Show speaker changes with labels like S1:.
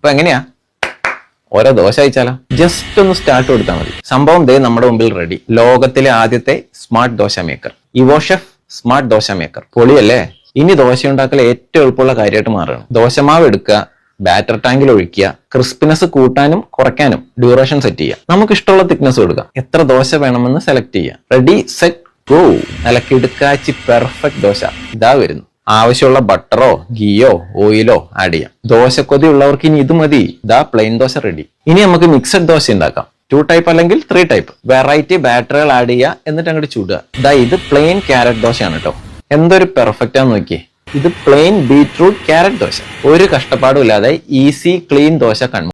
S1: അപ്പൊ എങ്ങനെയാ? ഓരോ ദോശ അയച്ചാലോ ജസ്റ്റ് ഒന്ന് സ്റ്റാർട്ട് കൊടുത്താൽ മതി. സംഭവം ദേ നമ്മുടെ മുമ്പിൽ റെഡി ലോകത്തിലെ ആദ്യത്തെ smart dosa maker Evo chef smart dosa maker പൊളിയല്ലേ? ഇനി ദോശ ഉണ്ടാക്കൽ ഏറ്റവും എളുപ്പമുള്ള കാര്യമായിട്ട് മാറുകയാണ്. ദോശമാവ് എടുക്കുക ബാറ്റർ ടാങ്കിൽ ഒഴിക്കുക ക്രിസ്പിനെസ് കൂട്ടാനും കുറയ്ക്കാനും ഡ്യൂറേഷൻ സെറ്റ് ചെയ്യുക. നമുക്ക് ഇഷ്ടമുള്ള തിക്നെസ് കൊടുക്കുക എത്ര ദോശ വേണമെന്ന് സെലക്ട് ചെയ്യുക. റെഡി സെറ്റ് ഗോ നിലക്കിടുക്കാച്ചി പെർഫെക്റ്റ് ദോശ. ഇതാ വരുന്നു. ആവശ്യമുള്ള ബട്ടറോ ഗീയോ ഓയിലോ ആഡ് ചെയ്യാം. ദോശക്കൊതി ഉള്ളവർക്ക് ഇനി ഇത് മതി. ഇതാ പ്ലെയിൻ ദോശ റെഡി ഇനി നമുക്ക് മിക്സഡ് ദോശ ഉണ്ടാക്കാം. ടു ടൈപ്പ് അല്ലെങ്കിൽ ത്രീ ടൈപ്പ് വെറൈറ്റി ബാറ്ററുകൾ ആഡ് ചെയ്യുക എന്നിട്ട് അങ്ങോട്ട് ചൂടുക. ഇതാ ഇത് പ്ലെയിൻ ക്യാരറ്റ് ദോശയാണ് കേട്ടോ എന്തൊരു പെർഫെക്റ്റ് ആണെന്ന് നോക്കിയേ. ഇത് പ്ലെയിൻ ബീറ്റ്റൂട്ട് ക്യാരറ്റ് ദോശ. ഒരു കഷ്ടപ്പാടും ഇല്ലാതെ ഈസി ക്ലീൻ ദോശ കൺമു